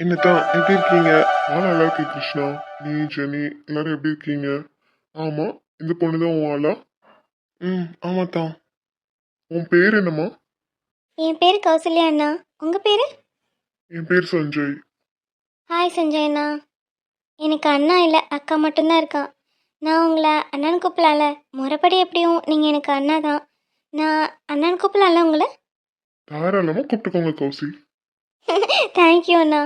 என்னத்தான் எப்படி இருக்கீங்க? நான் நல்லா இருக்கேன் கிருஷ்ணா. நீ ஜெனி எல்லாரும் எப்படி இருக்கீங்க? ஆமா இந்த பொண்ணு தான் உன் ஆளா? ம் ஆமாத்தான் உன் பேர் என்னம்மா? என் பேர் கௌசல்யா அண்ணா. உங்கள் பேர்? என் பேர் சஞ்சய். ஹாய் சஞ்சய் அண்ணா. எனக்கு அண்ணா இல்லை அக்கா மட்டும்தான் இருக்கா. நான் உங்களை அண்ணன் கூப்பிடலாம்ல. முறைப்படி எப்படியும் நீங்கள் எனக்கு அண்ணா தான். நான் அண்ணன் கூப்பிடலாம்ல உங்களை? தாராளமா கூப்பிட்டுக்கோங்க கௌசி. தேங்க்யூ அண்ணா.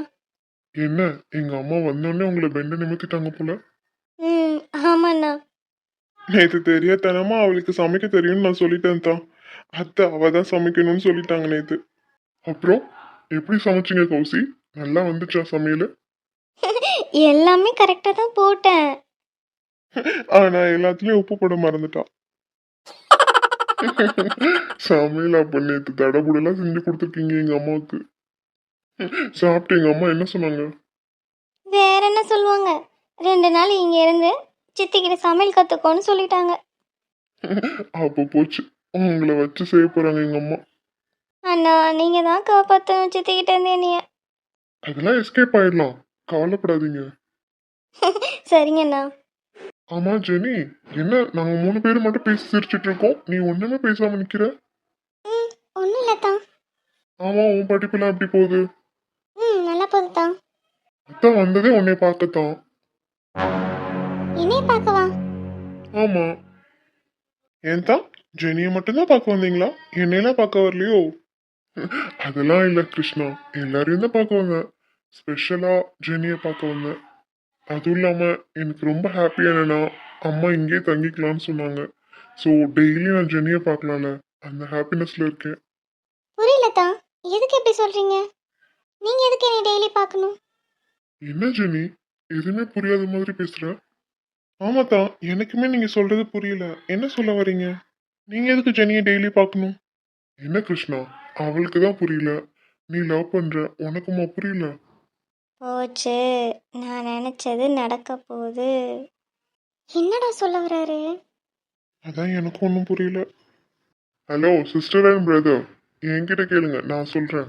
என்ன? எங்க அம்மா வந்தோடனே உங்களை பெண்ட நிமித்திட்டாங்க போல. ம் ஆமாண்ணா. நேற்று தெரியாதனமா அவளுக்கு சமைக்க தெரியும்னு நான் சொல்லிட்டேன் தான் அத்தை அவ தான் சமைக்கணும்னு சொல்லிட்டாங்க நேற்று அப்புறம்? எப்படி சமைச்சீங்க கௌசி? நல்லா வந்துச்சா சமையல்? எல்லாமே கரெக்டாக தான் போட்டேன். ஆனா எல்லாத்துலயும் உப்பு போட மறந்துட்டா. சமையல் அப்ப நேற்று தடபுடலாம் செஞ்சு கொடுத்துருக்கீங்க எங்க அம்மாவுக்கு. சாப்பிட்டு எங்க அம்மா. என்ன சொன்னாங்க? வேற என்ன சொல்லுவாங்க? ரெண்டு நாள் இங்கே இருந்து சித்திக்கிட்ட சமையல் கற்றுக்கோன்னு சொல்லிட்டாங்க. அப்ப போச்சு. உங்களை வச்சு செய்ய போறாங்க எங்க அம்மா. அண்ணா நீங்கள் தான் காப்பாற்றணும் சித்திக்கிட்ட இருந்து என்னைய. அதெல்லாம் எஸ்கேப் ஆயிடலாம். கவலைப்படாதீங்க. சரிங்கண்ணா ஆமா ஜெனி. என்ன நாங்க மூணு பேரும் மட்டும் பேசி சிரிச்சிட்டு இருக்கோம். நீ ஒண்ணுமே பேசாம நிக்கிற? ம் ஒன்றும் இல்லை தான் ஆமா உன் படிப்பெல்லாம் எப்படி போகுது ம் நல்லா போகுது தான் அதான் வந்ததே உன்னை பார்க்கத்தான். என்னைய பார்க்கவா? ஆமா. ஏன் தான்? ஜெனியை மட்டும்தான் பார்க்க வந்தீங்களா? என்னையெல்லாம் பார்க்க வரலையோ? அதெல்லாம் இல்லை கிருஷ்ணா. எல்லாரையும் தான் பார்க்க வந்தேன். ஸ்பெஷலா ஜெனியை பார்க்க வந்தேன். அதுவும் இல்லாம எனக்கு ரொம்ப ஹாப்பி என்னன்னா அம்மா இங்கேயே தங்கிக்கலாம்னு சொன்னாங்க. ஸோ டெய்லி நான் ஜெனியை பார்க்கலாம்ல. அந்த ஹாப்பினஸ்ல இருக்கேன். புரியல தான். எதுக்கு இப்படி சொல்றீங்க? நீங்க எதுக்கு என்னை டெய்லி பார்க்கணும்? என்ன ஜெனி? எதுவுமே புரியாத மாதிரி பேசுற? ஆமாத்தான் எனக்குமே நீங்க சொல்றது புரியல. என்ன சொல்ல வரீங்க? நீங்க எதுக்கு ஜெனியை டெய்லி பார்க்கணும்? என்ன கிருஷ்ணா அவளுக்கு தான் புரியல. நீ லவ் பண்ற உனக்குமா புரியல? போச்சு. நான் நினைச்சது நடக்க போகுது. என்னடா சொல்ல வராரு? அதான் எனக்கு ஒன்றும் புரியல. ஹலோ சிஸ்டர் அண்ட் பிரதர் என்கிட்ட கேளுங்க நான் சொல்றேன்.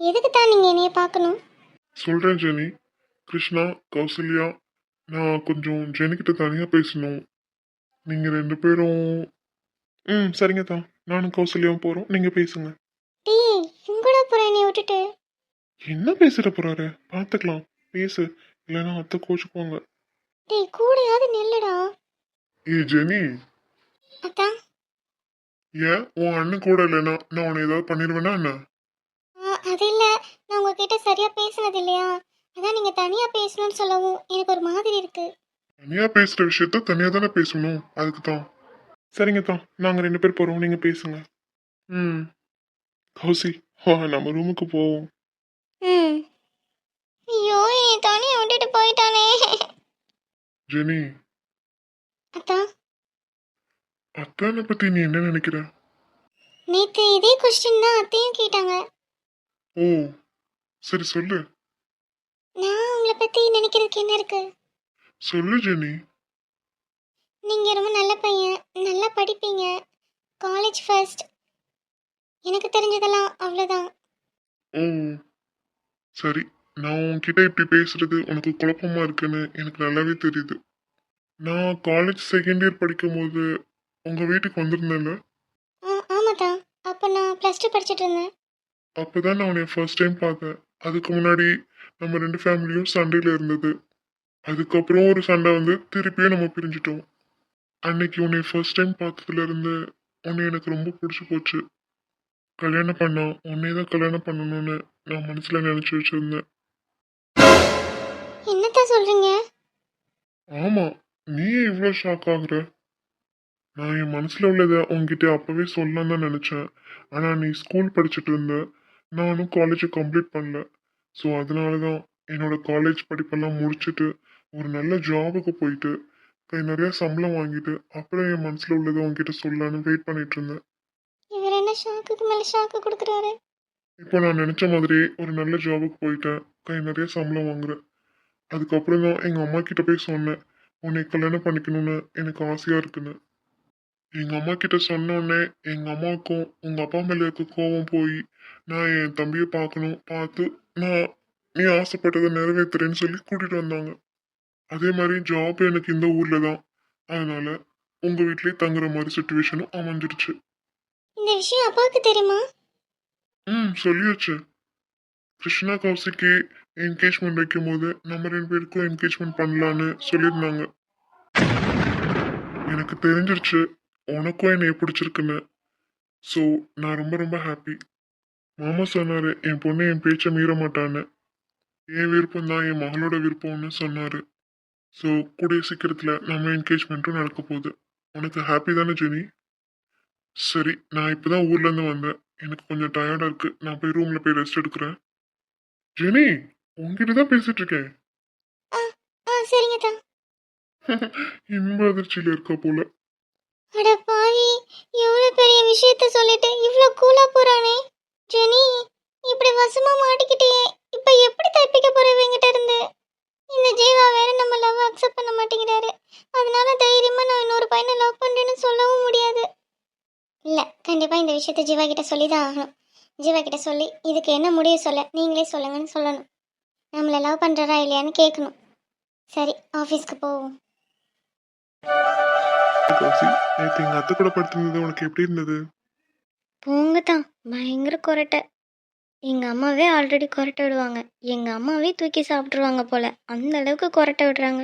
எதுக்கு தான் நீங்க என்னைய பார்க்கணும்? சொல்றேன் ஜெனி. கிருஷ்ணா கௌசல்யா நான் கொஞ்சம் ஜெனிக்கிட்ட தனியா பேசணும். நீங்க ரெண்டு பேரும் ம் சரிங்க தான் நானும் கௌசல்யாவும் போறோம். நீங்க பேசுங்க. டேய் இங்கூட போற என்னைய விட்டுட்டு. என்ன பேசிட போறாரு? பார்த்துக்கலாம் பேசு. இல்லைன்னா அத்தை கோச்சுக்குவாங்க. டேய் கூடயாவது நில்லுடா. ஏ ஜெனி. அதான் ஏன்? உன் அண்ணன் கூட இல்லைன்னா நான் உன்னை ஏதாவது பண்ணிடுவேனா என்ன? ஆ, அது இல்ல. நான் உங்ககிட்ட சரியா பேசினது இல்லையா? அதான் நீங்க தனியா பேசணும்னு சொல்லவும் எனக்கு ஒரு மாதிரி இருக்கு. தனியா பேசுற விஷயத்த தனியா தானே பேசணும். அதுக்கு தான். சரிங்க தான் நாங்க ரெண்டு பேர் போறோம். நீங்க பேசுங்க. ம். கௌசி வா நம்ம ரூமுக்கு போவோம். ம். ஐயோ என்னை தனியா விட்டுட்டு போயிட்டானே. ஜெனி. அதான் அத்தானை பத்தி நீ என்ன நினைக்கிற? நேத்து இதே கொஸ்டின் தான் அத்தையும் கேட்டாங்க. ஓ சரி சொல்லு. நான் உங்களை பத்தி நினைக்கிறதுக்கு என்ன இருக்கு? சொல்லு ஜெனி. நீங்க ரொம்ப நல்ல பையன் நல்லா படிப்பீங்க. காலேஜ் ஃபர்ஸ்ட் எனக்கு தெரிஞ்சதெல்லாம் அவ்வளோதான் ஓ சரி. நான் உன்கிட்ட இப்படி பேசுறது உனக்கு குழப்பமா இருக்குன்னு எனக்கு நல்லாவே தெரியுது. நான் காலேஜ் செகண்ட் இயர் படிக்கும்போது உங்க வீட்டுக்கு வந்திருந்தேன்ல? ஆ ஆமாதான். அப்போ நான் ப்ளஸ் டூ படிச்சுட்டு இருந்தேன். அப்பதான் நான் உன்னை ஃபர்ஸ்ட் டைம் பார்த்தேன். அதுக்கு முன்னாடி நம்ம ரெண்டு ஃபேமிலியும் சண்டையில இருந்தது. அதுக்கப்புறம் ஒரு சண்டை வந்து திருப்பியும் நம்ம பிரிஞ்சிட்டோம். அன்னைக்கு உன்னை ஃபர்ஸ்ட் டைம் பார்த்ததுல இருந்து உன்னை எனக்கு ரொம்ப பிடிச்சி போச்சு. கல்யாணம் பண்ணா உன்னை தான் கல்யாணம் பண்ணணும்னு நான் மனசுல நினைச்சு வச்சிருந்தேன். என்னத்தான் சொல்றீங்க? ஆமா நீ இவ்வளோ ஷாக் ஆகுற? நான் என் மனசுல உள்ளதை உன்கிட்ட அப்பவே சொல்லலாம் தான் நினைச்சேன். ஆனா நீ ஸ்கூல் படிச்சுட்டு இருந்த நானும் காலேஜ் கம்ப்ளீட் பண்ணல. ஸோ அதனால தான் என்னோட காலேஜ் படிப்பெல்லாம் முடிச்சுட்டு ஒரு நல்ல ஜாபுக்கு போயிட்டு கை நிறைய சம்பளம் வாங்கிட்டு அப்புறம் என் மனசுல உள்ளதை உன்கிட்ட சொல்லலான்னு வெயிட் பண்ணிட்டு இருந்தேன். இவர் என்ன ஷாக்குக்கு மேலே ஷாக்கு கொடுக்குறாரு? இப்போ நான் நினைச்ச மாதிரியே ஒரு நல்ல ஜாபுக்கு போயிட்டேன். கை நிறைய சம்பளம் வாங்குறேன். அதுக்கப்புறம் தான் எங்க அம்மா கிட்ட போய் சொன்னேன் உன்னை கல்யாணம் பண்ணிக்கணும்னு எனக்கு ஆசையா இருக்குன்னு. எங்க அம்மா கிட்ட சொன்ன உடனே எங்க அம்மாவுக்கும் உங்க அப்பா மேல இருக்க கோவம் போய் நான் என் தம்பியை பார்க்கணும் பார்த்து நான் நீ ஆசைப்பட்டதை நிறைவேத்துறேன்னு சொல்லி கூட்டிட்டு வந்தாங்க. அதே மாதிரி ஜாப் எனக்கு இந்த ஊர்ல தான். அதனால உங்க வீட்லயே தங்குற மாதிரி சுச்சுவேஷனும் அமைஞ்சிருச்சு. இந்த விஷயம் அப்பாவுக்கு தெரியுமா? ம் சொல்லியாச்சு. கிருஷ்ணா கௌசிக்கு என்கேஜ்மெண்ட் வைக்கும் போது நம்ம ரெண்டு பேருக்கும் என்கேஜ்மெண்ட் பண்ணலான்னு சொல்லியிருந்தாங்க. எனக்கு தெரிஞ்சிருச்சு உனக்கும் என்னை பிடிச்சிருக்குன்னு. ஸோ நான் ரொம்ப ரொம்ப ஹாப்பி மாமா சொன்னாரு என் பொண்ணு என் பேச்சை மீற மாட்டான்னு. என் விருப்பம் தான் என் மகளோட விருப்பம்னு சொன்னாரு. ஸோ கூடிய சீக்கிரத்தில் நம்ம என்கேஜ்மெண்ட்டும் நடக்க போகுது. உனக்கு ஹாப்பி தானே ஜெனி? சரி நான் இப்போதான் ஊர்லேருந்து வந்தேன். எனக்கு கொஞ்சம் டயர்டாக இருக்கு. நான் போய் ரூமில் போய் ரெஸ்ட் எடுக்கிறேன். ஜெனி உங்ககிட்ட தான் இருக்கேன். தான் இன்ப அதிர்ச்சியில் இருக்கா போல. பெரிய விஷயத்த சொல்லிட்டு இவ்வளோ கூலா போறானே. ஜெனி இப்படி வசமா மாட்டிக்கிட்டே இப்போ எப்படி தப்பிக்க போற இவங்கிட்ட இருந்து? இந்த ஜீவா வேற நம்ம லவ் அக்செப்ட் பண்ண மாட்டேங்கிறாரு. அதனால தைரியமா நான் இன்னொரு பையனை லவ் பண்றேன்னு சொல்லவும் முடியாது. இல்ல கண்டிப்பா இந்த விஷயத்த ஜீவா கிட்ட சொல்லி தான் ஆகணும். ஜீவா கிட்ட சொல்லி இதுக்கு என்ன முடிவு சொல்ல நீங்களே சொல்லுங்கன்னு சொல்லணும். நம்மளை லவ் பண்றாரா இல்லையான்னு கேட்கணும். சரி ஆஃபீஸ்க்கு போவோம். கௌசி நேற்று எங்கள் அத்தை கூட படுத்திருந்தது. உனக்கு எப்படி இருந்தது? போங்க தான் பயங்கர கொரட்டை எங்கள் அம்மாவே ஆல்ரெடி கொரட்டை விடுவாங்க. எங்கள் அம்மாவே தூக்கி சாப்பிட்ருவாங்க போல. அந்த அளவுக்கு கொரட்டை விடுறாங்க.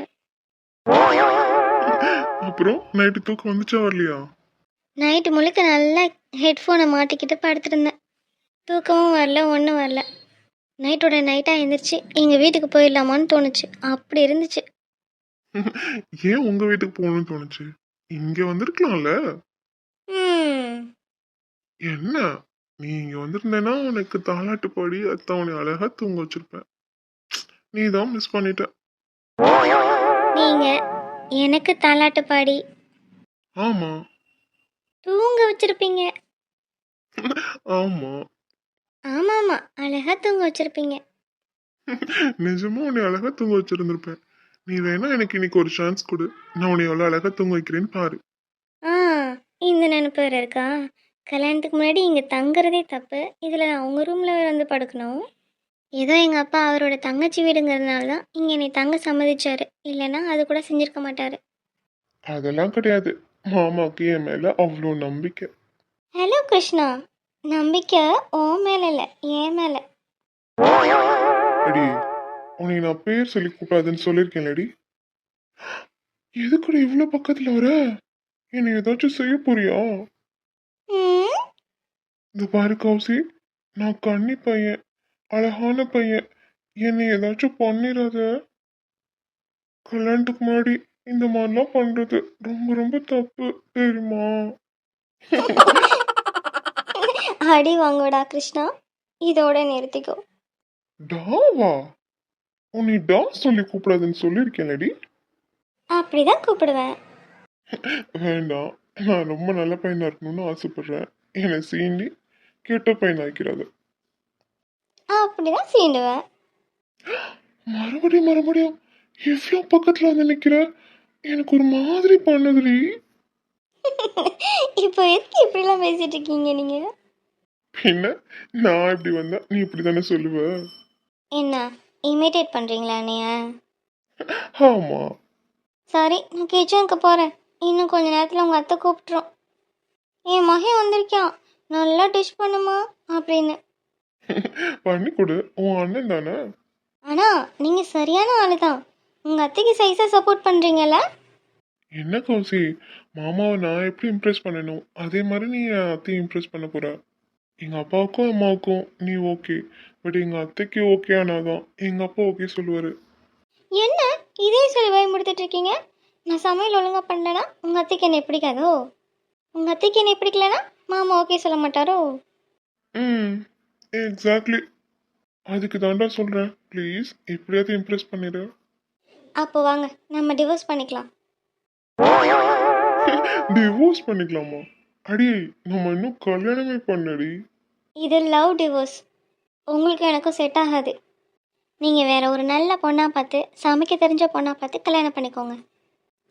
அப்புறம் நைட்டு தூக்கம் வந்துச்சா வரலையா? நைட்டு முழுக்க நல்லா ஹெட்ஃபோனை மாட்டிக்கிட்டு படுத்திருந்தேன். தூக்கமும் வரல ஒன்றும் வரல. நைட்டோட நைட்டாக எழுந்திரிச்சு எங்கள் வீட்டுக்கு போயிடலாமான்னு தோணுச்சு. அப்படி இருந்துச்சு. ஏன் உங்கள் வீட்டுக்கு போகணும்னு தோணுச்சு? இங்கே வந்திருக்கலாம்ல? என்ன? நீ இங்கே வந்திருந்தேன்னா உனக்கு தாலாட்டு பாடி அத்தை உன்னை அழகாக தூங்க வச்சிருப்பேன். நீ தான் மிஸ் பண்ணிட்ட. நீங்கள் எனக்கு தாலாட்டு பாடி. ஆமாம் தூங்க வச்சிருப்பீங்க. ஆமாம் ஆமாம் ஆமாம் அழகாக தூங்க வச்சிருப்பீங்க. நிஜமா உன்னை அழகாக தூங்க வச்சிருந்திருப்பேன். நீ வேணா எனக்கு இன்னைக்கு ஒரு சான்ஸ் கொடு. நான் உன்னை எவ்வளோ அழகாக தூங்க வைக்கிறேன்னு பாரு. ஆ இந்த நினைப்பு வேறு இருக்கா? கல்யாணத்துக்கு முன்னாடி இங்கே தங்குறதே தப்பு. இதில் நான் உங்கள் ரூமில் வந்து படுக்கணும். ஏதோ எங்கள் அப்பா அவரோட தங்கச்சி வீடுங்கிறதுனால தான் இங்கே என்னை தங்க சம்மதிச்சாரு. இல்லைன்னா அது கூட செஞ்சுருக்க மாட்டார். அதெல்லாம் கிடையாது. மாமாவுக்கு என் மேலே அவ்வளோ நம்பிக்கை. ஹலோ கிருஷ்ணா. நம்பிக்கை ஓ மேலே இல்லை என் மேலே. அடி உன்னை நான் பேர் சொல்லி கூப்பிடாதுன்னு சொல்லியிருக்கேன்லடி. எதுக்குடி இவ்வளோ பக்கத்தில் வர? என்னை ஏதாச்சும் செய்ய போறியா? இந்த பாரு கௌசி நான் கன்னி பையன் அழகான பையன். என்னை ஏதாச்சும் பண்ணிடாத கல்யாணத்துக்கு முன்னாடி இந்த மாதிரிலாம் பண்றது ரொம்ப ரொம்ப தப்பு தெரியுமா? அடி வாங்கோடா கிருஷ்ணா இதோட நிறுத்திக்கோ. டாவா? உன்னை டா சொல்லி கூப்பிடாதுன்னு சொல்லியிருக்கேன்லடி. அப்படிதான் கூப்பிடுவேன். வேண்டாம் நான் ரொம்ப நல்ல பையனா இருக்கணும்னு ஆசைப்படுறேன். என்னை சீண்டி கெட்ட பையன் ஆக்கிறாது. அப்படிதான் சீண்டுவேன். மறுபடியும் மறுபடியும் எவ்வளோ பக்கத்துல வந்து நிக்கிற? எனக்கு ஒரு மாதிரி பண்ணுதுடி. இப்போ எதுக்கு இப்படிலாம் பேசிட்டு இருக்கீங்க நீங்கள் பின்ன நான் இப்படி வந்தா நீ இப்படி தானே சொல்லுவ? என்ன? இமிட்டேட் பண்ணுறீங்களா நீங்க ஆமா. சாரி நான் கிச்சனுக்கு போகிறேன் இன்னும் கொஞ்ச நேரத்தில் உங்கள் அத்தை கூப்பிட்றோம் என் மகன் வந்திருக்கான். நல்லா டிஷ் பண்ணுமா? அப்படின்னு. பண்ணி கொடு. உன் அண்ணன் தானே? ஆனால் நீங்கள் சரியான ஆளு தான் உங்கள் அத்தைக்கு சைஸாக சப்போர்ட் பண்ணுறீங்கல்ல என்ன கௌசி? மாமாவை நான் எப்படி இம்ப்ரெஸ் பண்ணணும்? அதே மாதிரி நீ என் அத்தையை இம்ப்ரெஸ் பண்ண போற. எங்க அப்பாவுக்கும் அம்மாவுக்கும் நீ ஓகே பட் எங்க அத்தைக்கு ஓகே ஆனாதான். எங்க அப்பா ஓகே சொல்லுவாரு. என்ன? இதே சொல்லி பயமுடுத்திட்டு இருக்கீங்க? நான் சமையல் ஒழுங்காக பண்ணலனா உங்கள் அத்தைக்கு என்னை பிடிக்காதோ? உங்கள் அத்தைக்கு என்னை பிடிக்கலனா மாமா ஓகே சொல்ல மாட்டாரோ? ம் எக்ஸாக்ட்லி அதுக்கு தாண்டா சொல்றேன். ப்ளீஸ் எப்படியாவது இம்ப்ரெஸ் பண்ணிடு அப்போ வாங்க நம்ம டிவோர்ஸ் பண்ணிக்கலாம். டிவோர்ஸ் பண்ணிக்கலாமா? அடி நம்ம இன்னும் கல்யாணமே பண்ணடி இது லவ் டிவோர்ஸ் உங்களுக்கு எனக்கும் செட் ஆகாது. நீங்கள் வேற ஒரு நல்ல பொண்ணாக பார்த்து சமைக்க தெரிஞ்ச பொண்ணாக பார்த்து கல்யாணம் பண்ணிக்கோங்க.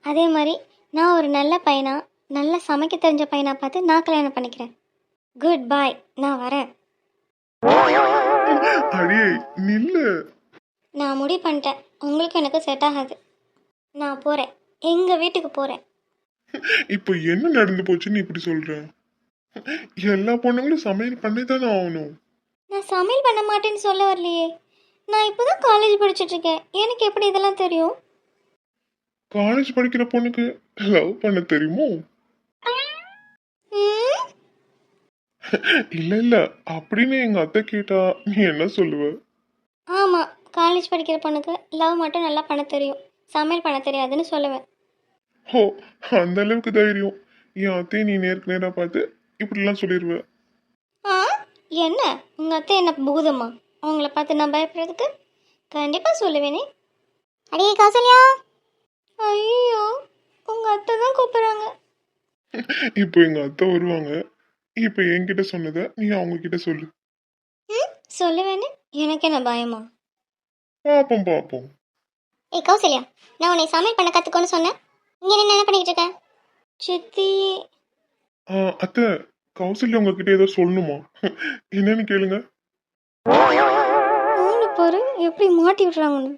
அதே மாதிரி நான் ஒரு நல்ல பையனா நல்லா சமைக்க தெரிஞ்ச பையனாக பார்த்து நான் கல்யாணம் பண்ணிக்கிறேன். குட் பாய் நான் வரேன். அடியே நில்லு. நான் முடிவு பண்ணிட்டேன். உங்களுக்கு எனக்கு செட் ஆகாது. நான் போகிறேன் எங்கள் வீட்டுக்கு போகிறேன் இப்போ என்ன நடந்து போச்சுன்னு இப்படி சொல்ற? எல்லா பொண்ணுங்களும் சமையல் பண்ணி தானே ஆகணும். நான் சமையல் பண்ண மாட்டேன்னு சொல்ல வரலையே. நான் இப்போ தான் காலேஜ் படிச்சுட்டு இருக்கேன் எனக்கு எப்படி இதெல்லாம் தெரியும்? காலேஜ் படிக்கிற பொண்ணுக்கு லவ் பண்ண தெரியுமோ? இல்ல இல்ல. அப்படின்னு எங்க அத்தை கேட்டா நீ என்ன சொல்லுவ? ஆமாம் காலேஜ் படிக்கிற பொண்ணுக்கு லவ் மட்டும் நல்லா பண்ண தெரியும். சமையல் பண்ண தெரியாதுன்னு சொல்லுவேன் ஓ அந்த அளவுக்கு தைரியம். என் அத்தையை நீ நேருக்கு நேரா பார்த்து இப்படிலாம் சொல்லிடுவ ஆ என்ன? உங்கள் அத்தை என்ன பூதமா? அவங்கள பார்த்து நான் பயப்படுறதுக்கு? கண்டிப்பாக சொல்லுவேனே அடியே கௌசல்யா. ஐயோ உங்கள் அத்தை தான் கூப்பிட்றாங்க. இப்போ எங்க அத்தை வருவாங்க. இப்போ என்கிட்ட சொன்னதை நீ அவங்க கிட்ட சொல்லு. ம் சொல்லுவேனே எனக்கு என்ன பயமா? பாப்போம் பாப்போம் ஏய் கௌசல்யா நான் உன்னை சமையல் பண்ண கற்றுக்கோன்னு சொன்னேன். இங்கே என்ன என்ன பண்ணிக்கிட்டு இருக்க? சித்தி. ஆ, அத்தை கௌசல்யா உங்ககிட்ட ஏதோ சொல்லணுமா? என்னன்னு கேளுங்க. பாரு எப்படி மாட்டி விட்றாங்கன்னு.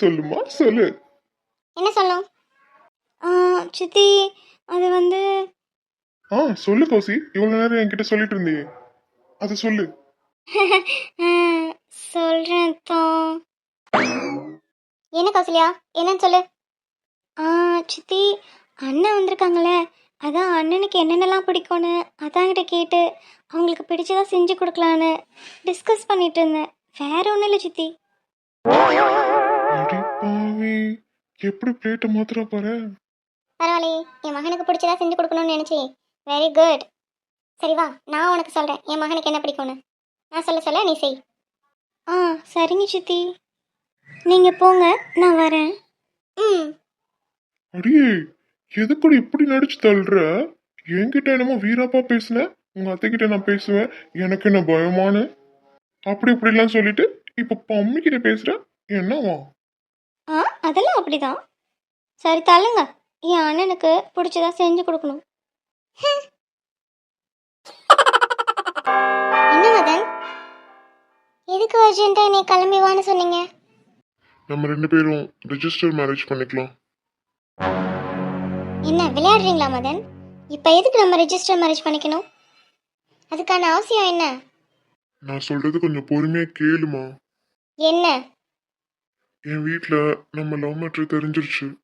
சொல்லுமா சொல்லு. என்ன சொல்லும்? சித்தி அது வந்து ஆ சொல்லு கௌசி இவ்வளவு நேரம் என்கிட்ட சொல்லிட்டு இருந்தியே. அதை சொல்லு. சொல்கிறேன் தான் என்ன கௌசல்யா? என்னன்னு சொல்லு. ஆ சித்தி அண்ணன் வந்திருக்காங்களே. அதான் அண்ணனுக்கு என்னென்னலாம் பிடிக்கும்னு அதான் கிட்ட கேட்டு அவங்களுக்கு பிடிச்சதா செஞ்சு கொடுக்கலான்னு டிஸ்கஸ் பண்ணிட்டு இருந்தேன். வேற ஒன்றும் இல்லை சித்தி. எப்படி பிளேட்டை மாத்திர பாரு. பரவாயில்லையே என் மகனுக்கு பிடிச்சதா செஞ்சு கொடுக்கணும்னு நினச்சேன் வெரி குட் சரி வா நான் உனக்கு சொல்கிறேன் என் மகனுக்கு என்ன பிடிக்கும்னு. நான் சொல்ல சொல்ல நீ செய். ஆ சரிங்க சித்தி. நீங்கள் போங்க நான் வரேன். ம் அடியே எதுக்குடி இப்படி நடிச்சு தள்ளுற? என்கிட்ட என்னமோ வீராப்பா பேசுன? உங்க அத்தை கிட்ட நான் பேசுவேன். எனக்கு என்ன பயமானு? அப்படி இப்படிலாம் சொல்லிட்டு இப்ப பம்மி கிட்ட பேசுற? என்னவா? ஆ அதெல்லாம் அப்படிதான். சரி தள்ளுங்க. என் அண்ணனுக்கு பிடிச்சதா செஞ்சு கொடுக்கணும். என்ன மதன்? எதுக்கு அர்ஜென்ட்டா நீ கிளம்பி வான்னு சொன்னீங்க? நம்ம ரெண்டு பேரும் ரெஜிஸ்டர் மேரேஜ் பண்ணிக்கலாம். என்ன விளையாடுறீங்களா மதன்? இப்போ எதுக்கு நம்ம ரெஜிஸ்டர் மேரேஜ் பண்ணிக்கணும்? அதுக்கான அவசியம் என்ன? நான் சொல்றது கொஞ்சம் பொறுமையா கேளுமா. என்ன? என் வீட்ல நம்ம லவ் மேட்ரு தெரிஞ்சிருச்சு.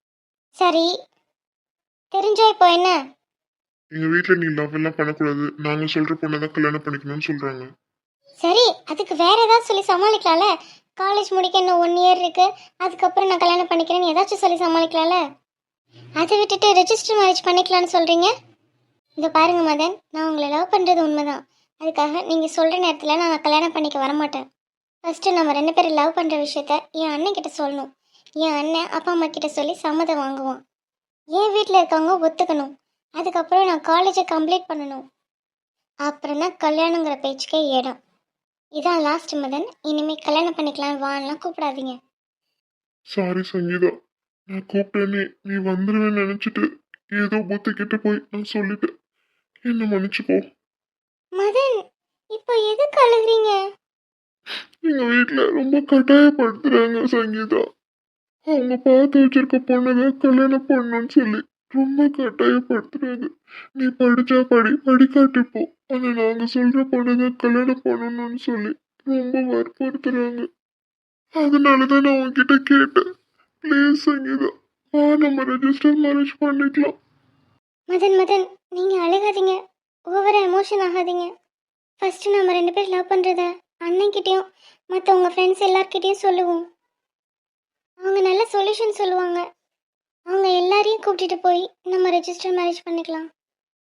சரி. தெரிஞ்சா இப்போ என்ன? எங்க வீட்ல நீ லவ் எல்லாம் பண்ணக்கூடாது. நாங்க சொல்ற பொண்ணை தான் கல்யாணம் பண்ணிக்கணும்னு சொல்றாங்க. சரி அதுக்கு வேற ஏதாவது சொல்லி சமாளிக்கலாம்ல? காலேஜ் முடிக்க இன்னும் ஒன் இயர் இருக்கு. அதுக்கப்புறம் நான் கல்யாணம் பண்ணிக்கிறேன்னு ஏதாச்சும் சொல்லி சமாளிக்கலாம்ல? அதை விட்டுட்டு ரெஜிஸ்டர் மேரேஜ் பண்ணிக்கலாம்னு சொல்கிறீங்க இதை பாருங்க மதன் நான் உங்களை லவ் பண்ணுறது உண்மைதான். அதுக்காக நீங்கள் சொல்கிற நேரத்தில் நான் கல்யாணம் பண்ணிக்க வரமாட்டேன். ஃபஸ்ட்டு நம்ம ரெண்டு பேரும் லவ் பண்ணுற விஷயத்த என் அண்ணன் கிட்ட சொல்லணும். என் அண்ணன் அப்பா அம்மா கிட்ட சொல்லி சம்மதம் வாங்குவான். என் வீட்டில் இருக்கவங்க ஒத்துக்கணும். அதுக்கப்புறம் நான் காலேஜை கம்ப்ளீட் பண்ணணும். அப்புறம் தான் கல்யாணங்கிற பேச்சுக்கே இடம். இதான் லாஸ்ட் மதன். இனிமேல் கல்யாணம் பண்ணிக்கலாம் வான்லாம் கூப்பிடாதீங்க. சாரி சங்கீதா. நான் கூப்பிட்டேனே நீ வந்துருவேன்னு நினைச்சிட்டு ஏதோ புத்தி கிட்ட போய் நான் சொல்லிட்டேன். என்ன மன்னிச்சுக்கோ. மதன் இப்போ எதுக்கு அழுகுறீங்க? எங்க வீட்ல ரொம்ப கட்டாயப்படுத்துறாங்க சங்கீதா. அவங்க பார்த்து வச்சிருக்க பொண்ணுதான் கல்யாணம் பண்ணணும்னு சொல்லி ரொம்ப கட்டாயப்படுத்துறாங்க. நீ படிச்சா படி படிக்காட்டி போ. ஆனா நாங்க சொல்ற பொண்ணுதான் கல்யாணம் பண்ணணும்னு சொல்லி ரொம்ப வற்புறுத்துறாங்க. அதனாலதான் நான் உன்கிட்ட கேட்டேன். ப்ளீஸ் சங்கீதா வா நம்ம ரெஜிஸ்டர் மேரேஜ் பண்ணிக்கலாம். மதன் மதன் நீங்க அழுகாதீங்க. ஓவரா எமோஷன் ஆகாதீங்க. ஃபர்ஸ்ட் நம்ம ரெண்டு பேர் லவ் பண்றத அண்ணன்கிட்டயும் மற்ற உங்க ஃப்ரெண்ட்ஸ் எல்லார்கிட்டயும் சொல்லுவோம். அவங்க நல்ல சொல்யூஷன் சொல்லுவாங்க. அவங்க எல்லாரையும் கூட்டிட்டு போய் நம்ம ரெஜிஸ்டர் மேரேஜ் பண்ணிக்கலாம்.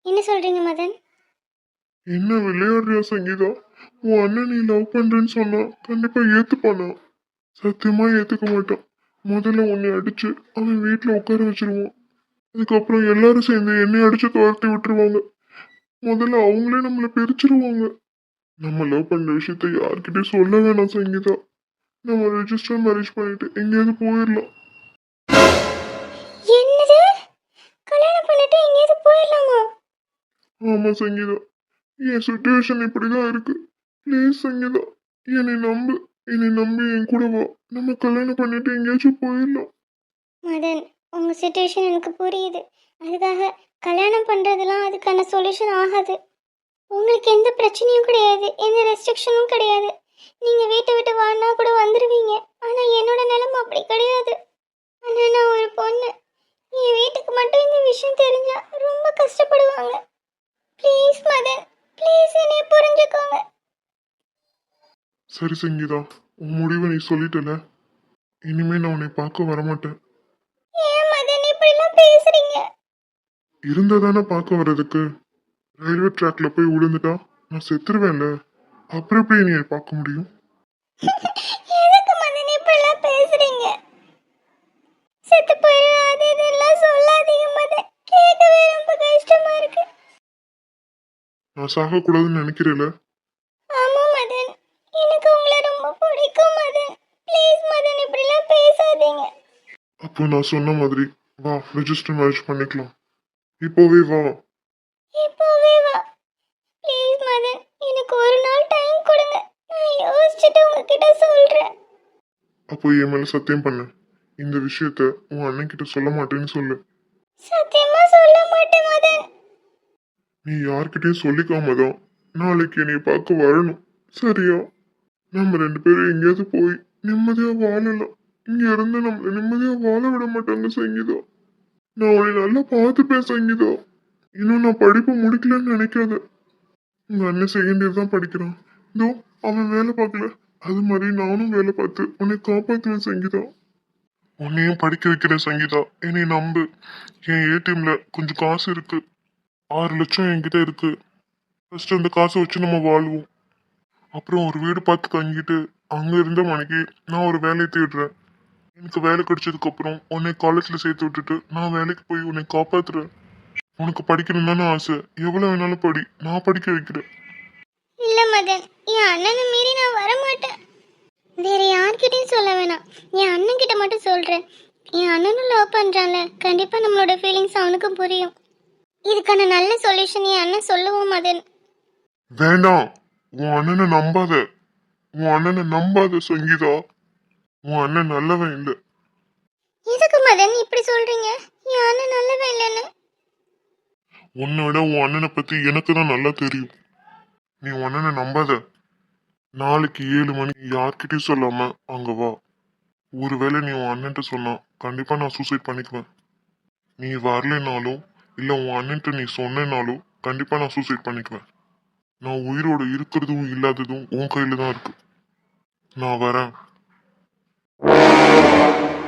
என்ன சொல்றீங்க மதன்? என்ன விளையாடுறியா சங்கீதா? உன் அண்ணன் நீ லவ் பண்றேன்னு சொன்னா கண்டிப்பா ஏத்துப்பானா? சத்தியமா ஏத்துக்க மாட்டான். முதல்ல உன்னை அடிச்சு அவன் வீட்டுல உட்கார வச்சிருவான். அதுக்கப்புறம் எல்லாரும் சேர்ந்து என்னை அடிச்சு துரத்தி விட்டுருவாங்க. முதல்ல அவங்களே நம்மளை பிரிச்சிருவாங்க. நம்ம லவ் பண்ற விஷயத்த யார்கிட்டயும் சொல்ல வேணாம் சங்கீதா. நம்ம ரெஜிஸ்டர் மேரேஜ் பண்ணிட்டு எங்கேயாவது போயிடலாம். என்னது? கல்யாணம் பண்ணிட்டு எங்கேயாவது போயிடலாமா? ஆமா சங்கீதா. என் சுச்சுவேஷன் இப்படிதான் இருக்கு. ப்ளீஸ் சங்கீதா. என்னை நம்பு. என்னை நம்பி என் கூட வா. நம்ம கல்யாணம் பண்ணிட்டு எங்கேயாச்சும் போயிடலாம். மதன் உங்கள் சுச்சுவேஷன் எனக்கு புரியுது. அதுக்காக கல்யாணம் பண்ணுறதுலாம் அதுக்கான சொல்யூஷன் ஆகாது. உங்களுக்கு எந்த பிரச்சனையும் கிடையாது எந்த ரெஸ்ட்ரிக்ஷனும் கிடையாது. நீங்கள் வீட்டை விட்டு வாழ்னா கூட வந்துடுவீங்க ஆனால் என்னோட நிலைமை அப்படி கிடையாது. ஆனால் நான் ஒரு பொண்ணு. என் வீட்டுக்கு மட்டும் இந்த விஷயம் தெரிஞ்சா ரொம்ப கஷ்டப்படுவாங்க. ப்ளீஸ் மதன் ப்ளீஸ் என்னை புரிஞ்சுக்கோங்க. சரி சங்கீதா. உன் முடிவை நீ சொல்லிட்டல இனிமே நான் உன்னை பார்க்க வரமாட்டேன். ஏன் மதன் இப்படிலாம் பேசுறீங்க? இருந்தா தானே பார்க்க வர்றதுக்கு? ரயில்வே ட்ராக்ல போய் விழுந்துட்டா நான் செத்துருவேன்ல. அப்புறம் எப்படி நீ பார்க்க முடியும்? எதுக்கு மதன் இப்படிலாம் பேசுறீங்க? செத்து போயிடும் அது இதெல்லாம் சொல்லாதீங்க மதன். கேட்கவே ரொம்ப கஷ்டமா இருக்கு. நான் சாகக்கூடாதுன்னு நினைக்கிறேல ஆமா மதன் எனக்கு உங்களை ரொம்ப பிடிக்கும் மதன் ப்ளீஸ் மதன் இப்படிலாம் பேசாதீங்க அப்போ நான் சொன்ன மாதிரி. வா ரெஜிஸ்டர் மேரேஜ் பண்ணிக்கலாம். இப்போவே வா. இப்போவே வா. ப்ளீஸ் மதன் எனக்கு ஒரு நாள் டைம் கொடுங்க. நான் யோசிச்சுட்டு உங்ககிட்ட சொல்றேன். அப்போ என் மேல சத்தியம் பண்ணு. இந்த விஷயத்த உன் அண்ணன் கிட்ட சொல்ல மாட்டேன்னு சொல்லு. சத்தியமா சொல்ல மாட்டேன் மதன். நீ யார்கிட்டயும் சொல்லிக்காம தான் நாளைக்கு என்னை பார்க்க வரணும். சரியா? நம்ம ரெண்டு பேரும் எங்கேயாவது போய் நிம்மதியா வாழலாம். இங்க இருந்து நம்மள நிம்மதியா வாழ விட மாட்டாங்க சங்கீதா. நான் அவளை நல்லா பார்த்துப்பேன் சங்கீதா. இன்னும் நான் படிப்பு முடிக்கலன்னு நினைக்காத. உங்க அண்ணன் செகண்ட் இயர் தான் படிக்கிறான். இதோ அவன் வேலை பார்க்கல. அது மாதிரி நானும் வேலை பார்த்து உன்னை காப்பாத்துவேன் சங்கீதா. உன்னையும் படிக்க வைக்கிறேன் சங்கீதா. என்னை நம்பு. என் ஏடிஎம்ல கொஞ்சம் காசு இருக்கு. ஆறு லட்சம் என்கிட்ட இருக்கு. ஃபர்ஸ்ட் அந்த காசை வச்சு நம்ம வாழ்வோம். அப்புறம் ஒரு வீடு பார்த்து தங்கிட்டு அங்க இருந்த மணிக்கு நான் ஒரு வேலையை தேடுறேன். எனக்கு வேலை கிடைச்சதுக்கு அப்புறம் உன்னை காலேஜ்ல சேர்த்து விட்டுட்டு நான் வேலைக்கு போய் உன்னை காப்பாத்துறேன். உனக்கு படிக்கணும் தானே ஆசை. எவ்வளவு வேணாலும் படி. நான் படிக்க வைக்கிறேன். இல்ல மதன் என் அண்ணனை மீறி நான் வர மாட்டேன் வேற யார்கிட்டயும் சொல்ல வேணாம். என் அண்ணன் கிட்ட மட்டும் சொல்றேன். என் அண்ணனும் லவ் பண்றான்ல. கண்டிப்பா நம்மளோட ஃபீலிங்ஸ் அவனுக்கும் புரியும். இதுக்கான நல்ல சொல்யூஷன் என் அண்ணன் சொல்லுவோம் மதன். வேண்டாம் உன் அண்ணனை நம்பாத. உன் அண்ணனை நம்பாத சங்கீதா. உன் அண்ணன் நல்லவன் இல்லை. எதுக்கு மதன்? இப்படி சொல்றீங்க? என் அண்ணன் நல்லவன் இல்லைன்னு. உன்னை விட உன் அண்ணனை பத்தி எனக்கு தான் நல்லா தெரியும். நீ உன் அண்ணனை நம்பாத. நாளைக்கு ஏழு மணிக்கு யார்கிட்டயும் சொல்லாம அங்க வா. ஒருவேளை நீ உன் அண்ணன்ட்ட சொன்னா கண்டிப்பா நான் சூசைட் பண்ணிக்குவேன். நீ வரலைனாலும் இல்ல உன் அண்ணன்ட்ட நீ சொன்னேனாலும் கண்டிப்பா நான் சூசைட் பண்ணிக்குவேன். நான் உயிரோட இருக்கிறதும் இல்லாததும் உன் கையில தான் இருக்கு. நான் வரேன். Thank you.